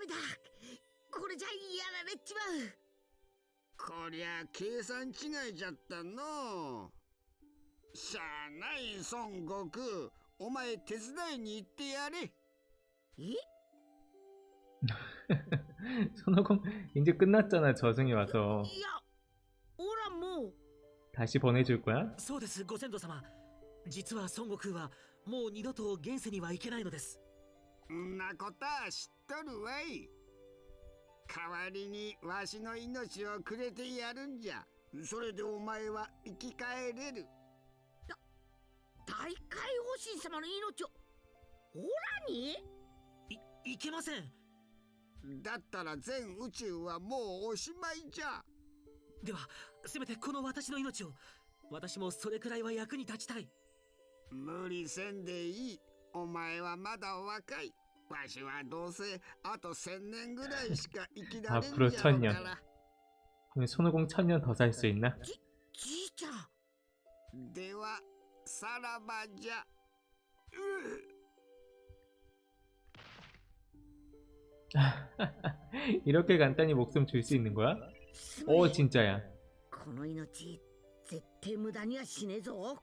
しょーだ、ダメだこれじゃやられちまうこりゃ計算違いじゃったのうしゃあない孫悟空お前手伝いに行ってやれえ 손오공 이제 끝났잖아 저승이 와서 いやおらもう 다시 보내줄 거야? そうですご先祖様実は孫悟空はもう二度と現世には行けないのです んなことは知っとるわい。代わりにわしの命をくれてやるんじゃ。それでお前は生き返れる。大海王神様の命をおらに？いいけません。だったら全宇宙はもうおしまいじゃ。ではせめてこの私の命を私もそれくらいは役に立ちたい。無理せんでいい。お前はまだ若いわしはどうせあと千年ぐらいしか生きられんじゃろうか 앞으로천 ら 년. 손오공 천년 더 살 수 있나? じいちゃんではさらばじゃう 이렇게 간단히 목숨 줄 수 있는 거야? すまね 오 진짜야 この命絶対無駄にはしねえぞ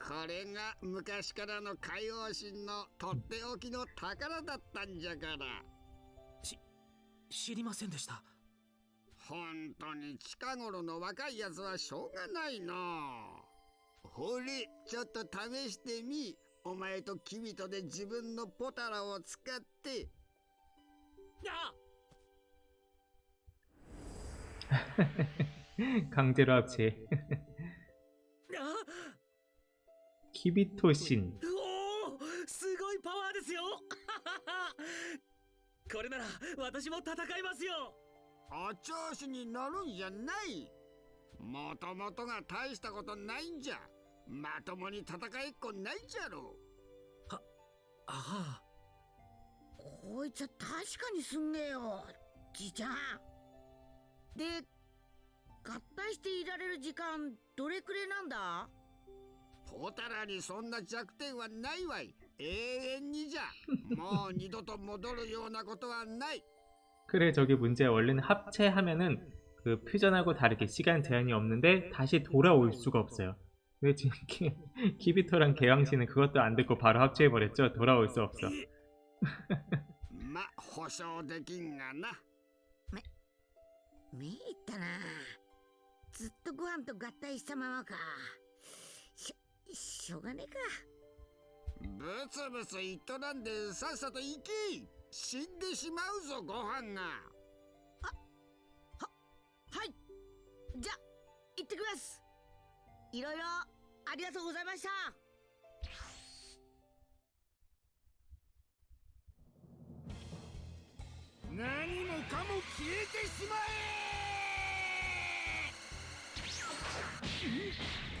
これが昔からの海王神のとっておきの宝だったんじゃから知りませんでした本当に近頃の若いやつはしょうがないのほれちょっと試してみお前とキビトで自分のポタラを使ってあ 강제로 합체 あ キビとしんおおすごいパワーですよ。これなら私も戦いますよ。お調子になるんじゃない。もともとが大したことないんじゃ。まともに戦いっこないじゃろはああ。こいつは確かにすんげえよ。じいちゃん。で合体していられる時間どれくれなんだ？ポタラにそんな弱点はないわい永遠にじゃもう二度と戻るようなことはない 그래 저게 문제야 원래는 합체하면은 그 퓨전하고 다르게 시간 제한이 없는데 다시 돌아올 수가 없어요 왜 지금 키, 키비토랑 개왕씨는 그것도 안 듣고 바로 합체해버렸죠? 돌아올 수 없어 ま保証できんがなめいったなずっとご飯と合体したままか しょうがねえか。ブツブツ言っとらんでさっさと行け。死んでしまうぞご飯が。はい。じゃ行ってきます。いろいろありがとうございました。何もかも消えてしまお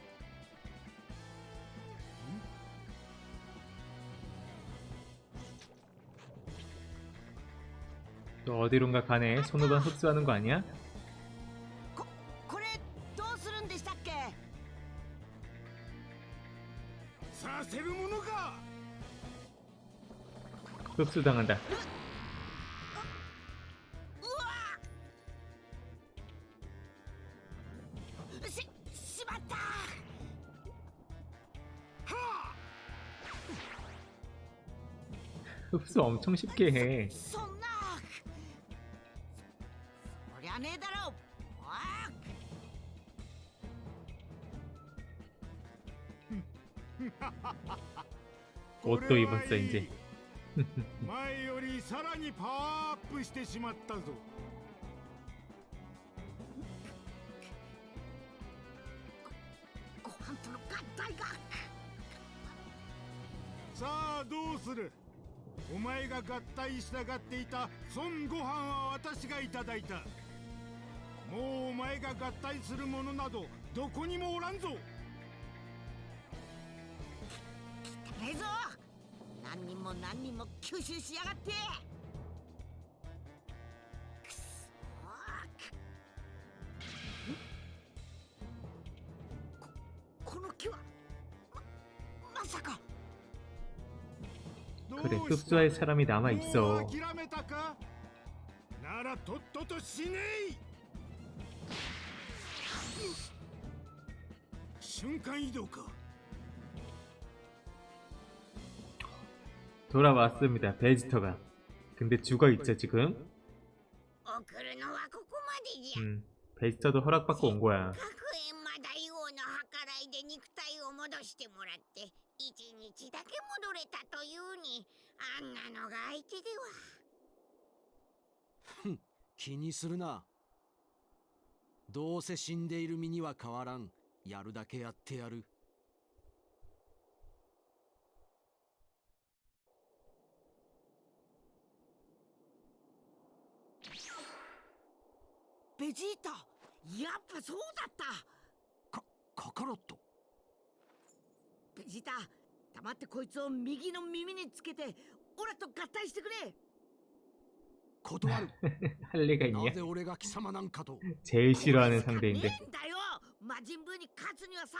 또 어디론가 가네. 손오반 흡수하는 거 아니야? 흡수당한다. 흡수 엄청 쉽게 해. おっと言いまし全然前よりさらにパワーアップしてしまったぞ。ご飯との合体が。さあどうする？お前が合体したがっていた孫悟飯は私がいただいた。もうお前が合体するものなどどこにもおらんぞ。汚ねえぞ何人も何人も吸収しやがってくそここの木はままさか 그래 どうした 흡수할 사람이 남아 もう 있어. 諦めたかならとっとと死ねい瞬間移動か 돌아왔습니다. 베지터가. 근데 죽어 있죠 지금. 送るのはここまでじゃ 음, 베지터도 허락받고 온 거야. 学園魔大王の計らいで肉体を戻してもらって一日だけ戻れたというにあんなのが相手では気にするなどうせ死んでいる身には変わらんやるだけやってやる ベジータやっぱそうだったカカロットベジータ黙ってこいつを右の耳につけてオラと合体してくれ断る 할 리가 な 있냐? ぜ俺が貴様なんかと 제일 싫어하는 これしか 상대인데. ねえんだよ魔人ブーに勝つにはさ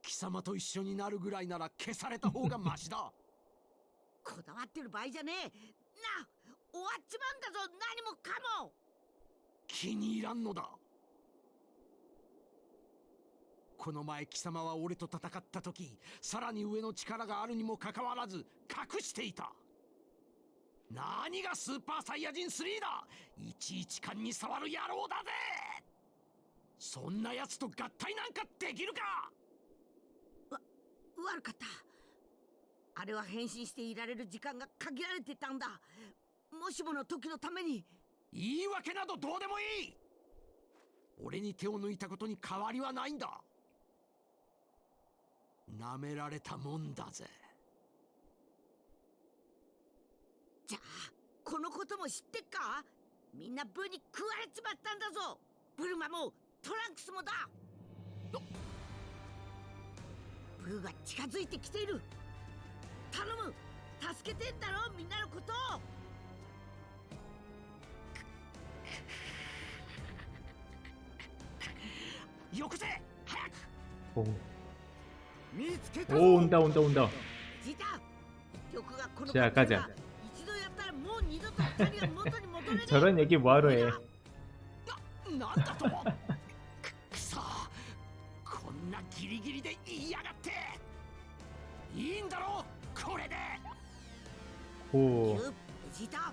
貴様と一緒になるぐらいなら消された方がマシだこだわってる場合じゃねえな終わっちまうんだぞ何もかも 気に入らんのだ。この前貴様は俺と戦った時さらに上の力があるにもかかわらず隠していた。何がスーパーサイヤ人3だ。いちいち勘に触る野郎だぜ。そんな奴と合体なんかできるか。わ悪かった。あれは変身していられる時間が限られてたんだ。もしもの時のために言い訳などどうでもいい。俺に手を抜いたことに変わりはないんだ。舐められたもんだぜ。じゃあこのことも知ってっか？みんなブーに食われちまったんだぞ。ブルマもトランクスもだ。ブーが近づいてきている。頼む。助けてんだろみんなのこと。をよこせ早く 오, 見つけたぞ 오 온다 온다 온다. ジータ曲がこの 자 格好 가자. が一度やったらもう二度と二人が元に戻れない 저런 얘기 뭐하러 해? なんだとくくそこんなギリギリで言いやがっていいんだろこれで 오, ベジータ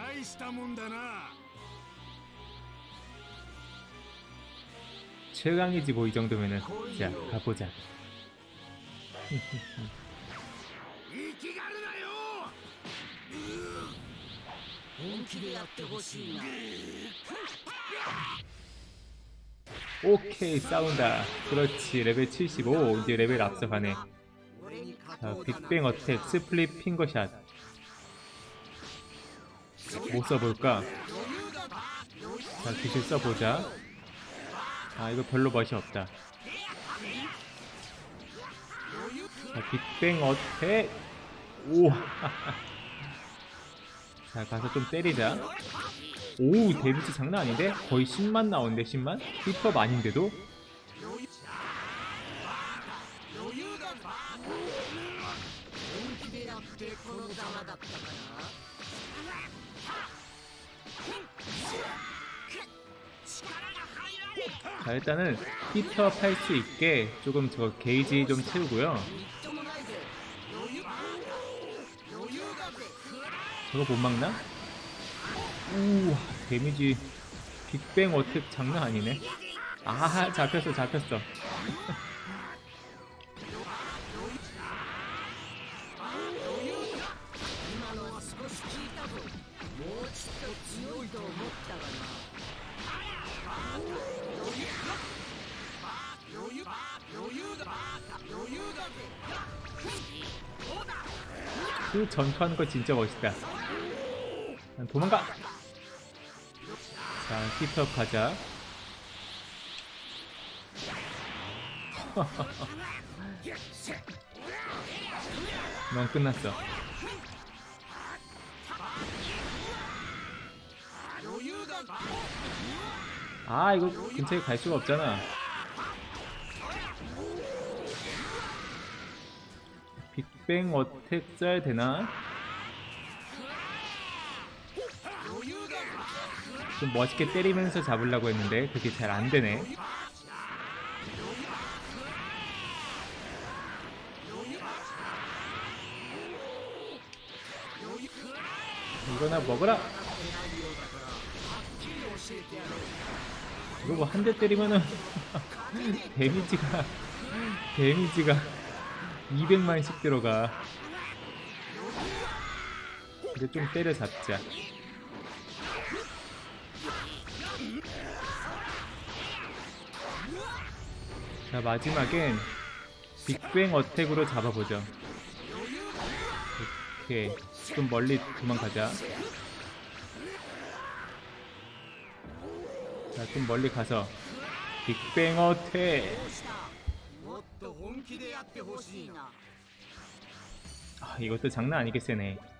大 大したもんだな 최강이지 뭐 이 정도면은 자 가보자 生きがるなよ本気でやってほしいな 오케이 싸운다 그렇지 레벨 75 이제 레벨 앞서가네 俺に勝 자 とうだな 빅뱅 어택 스플릿 핑거샷 뭐 써볼까 자 기술 써보자 아 이거 별로 멋이 없다 자 빅뱅 어택 오 자 가서 좀 때리자 오 데미지 장난 아닌데? 거의 10만 나오는데 10만? 힙업 아닌데도? 자, 일단은 히터 팔수 있게 조금 저 게이지 좀 채우고요. 저거 못 막나? 우와 데미지 빅뱅 어택 장난 아니네. 아, 잡혔어, 잡혔어. 그 전투하는 거 진짜 멋있다. 도망가! 자 힙업 가자. 넌 끝났어. 아 이거 근처에 갈 수가 없잖아 빅뱅 어택 써야 되나? 좀 멋있게 때리면서 잡으려고 했는데 그게 잘 안 되네. 이거나 먹어라. 이거 뭐 한 대 때리면은 데미지가 데미지가 200만씩 들어가. 이제 좀 때려 잡자. 자 마지막엔 빅뱅 어택으로 잡아보죠. 오케이 좀 멀리 도망가자. 자 좀 멀리 가서 빅뱅 어택. もっと本気でやってほしいな 아 이것도 장난 아니게 세네. な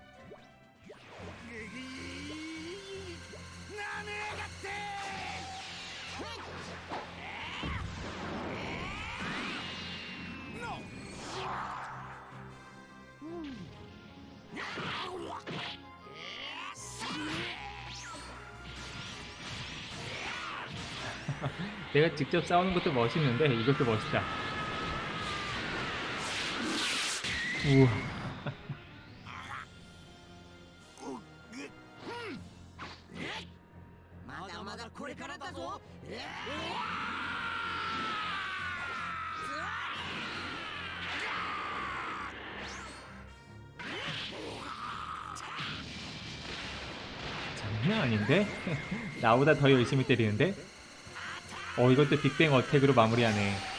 めやがっての 내가 직접 싸우는 것도 멋있는데 이것도 멋있다. 우와. 장난 아닌데? 나보다 더 열심히 때리는데? 어 이것도 빅뱅 어택으로 마무리하네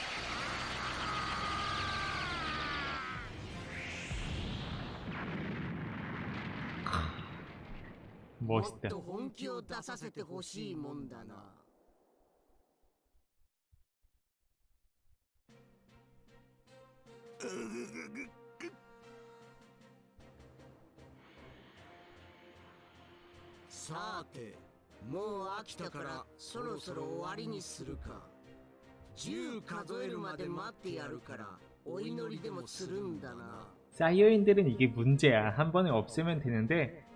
もっと本気を出させてほしいもんだなさてもう飽きたからそろそろ終わりにするか10数えるまで待ってやるからお祈りでもするんだな 사이어인들은 이게 문제야. 한 번에 없애면 되는데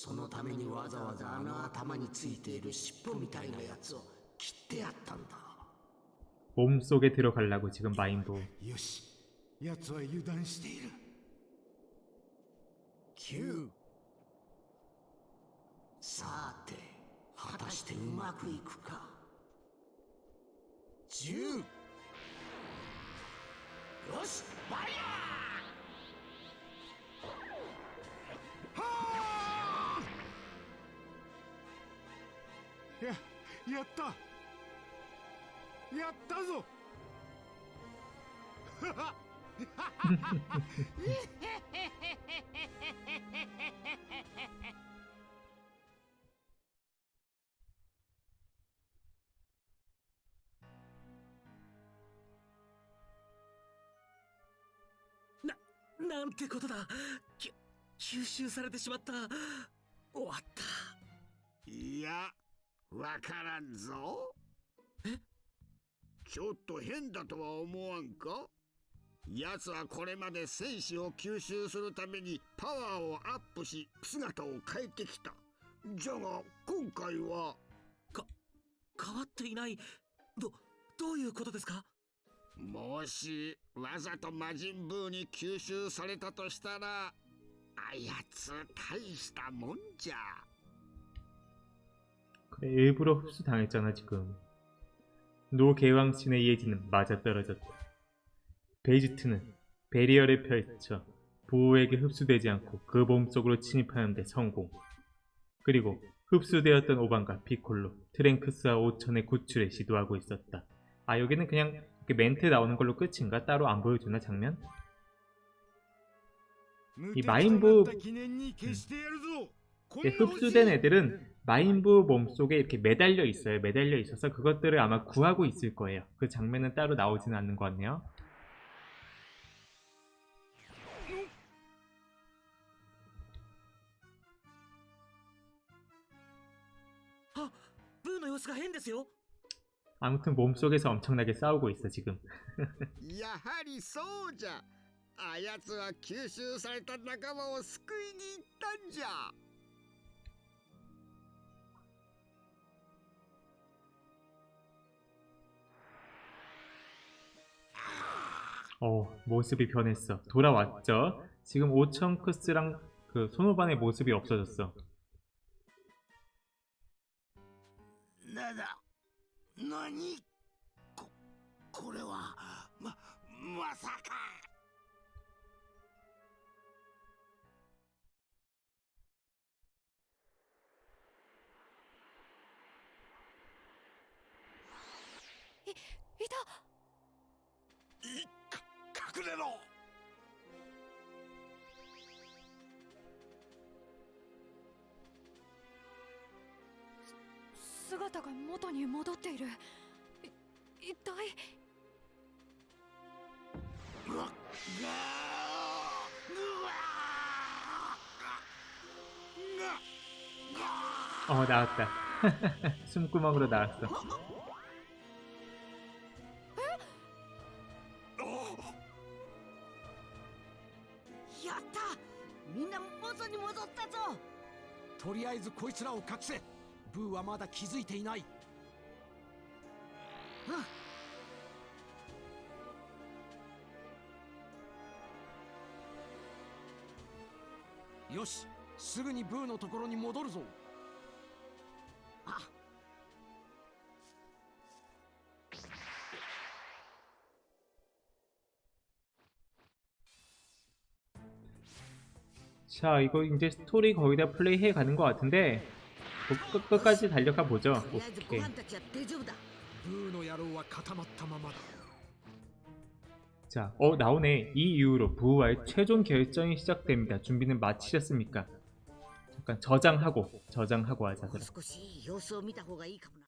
そのためにわざわざあの頭についている尻尾みたいなやつを切ってやったんだ 몸속에 들어가려고 지금 마인부. よし奴は油断している9さて果たしてうまくいくか10よしファイヤ ややった。やったぞ。なんてことだ。き吸収されてしまった。終わった。いやわからんぞ。ちょっと変だとは思わんか？奴はこれまで戦士を吸収するためにパワーをアップし姿を変えてきた。じゃが今回は変わっていない。どどういうことですか？もしわざと魔人ブーに吸収されたとしたらあやつ大したもんじゃ 네, 일부러 흡수당했잖아 지금 노개왕신의 예지는 맞아떨어졌다 베이지트는 베리어를 펼쳐 보호에게 흡수되지 않고 그 몸속으로 침입하는데 성공 그리고 흡수되었던 오반과 피콜로 트랭크스와 오천의 구출에 시도하고 있었다 아 여기는 그냥 멘트 나오는 걸로 끝인가? 따로 안 보여주나 장면? 이 마인부 음. 흡수된 애들은 마인부 몸속에 이렇게 매달려 있어요. 매달려 있어서 그것들을 아마 구하고 있을 거예요. 그 장면은 따로 나오지는 않는 것 같네요. あブーの様子が変ですよ 아무튼 몸속에서 엄청나게 싸우고 있어 지금. やはりそうじゃあやつは吸収された仲間を救いに行ったんじゃ 어 모습이 변했어. 돌아왔죠. 지금 오천크스랑 그 손오반의 모습이 없어졌어. なだ何ここれはままさかいた いか隠れろす姿が元に戻っているい一体？うわっがうわあ、だった。スムクマグロ.あえずこいつらを隠せ。ブーはまだ気づいていない。よしすぐにブーのところに戻るぞ。あっ。 자 이거 이제 스토리 거의 다 플레이해 가는 것 같은데 끝까지 달려가 보죠 자, 어 나오네. 이 이후로 부와의 최종 결정이 시작됩니다. 준비는 마치셨습니까? 잠깐 저장하고 저장하고 하자. 그럼.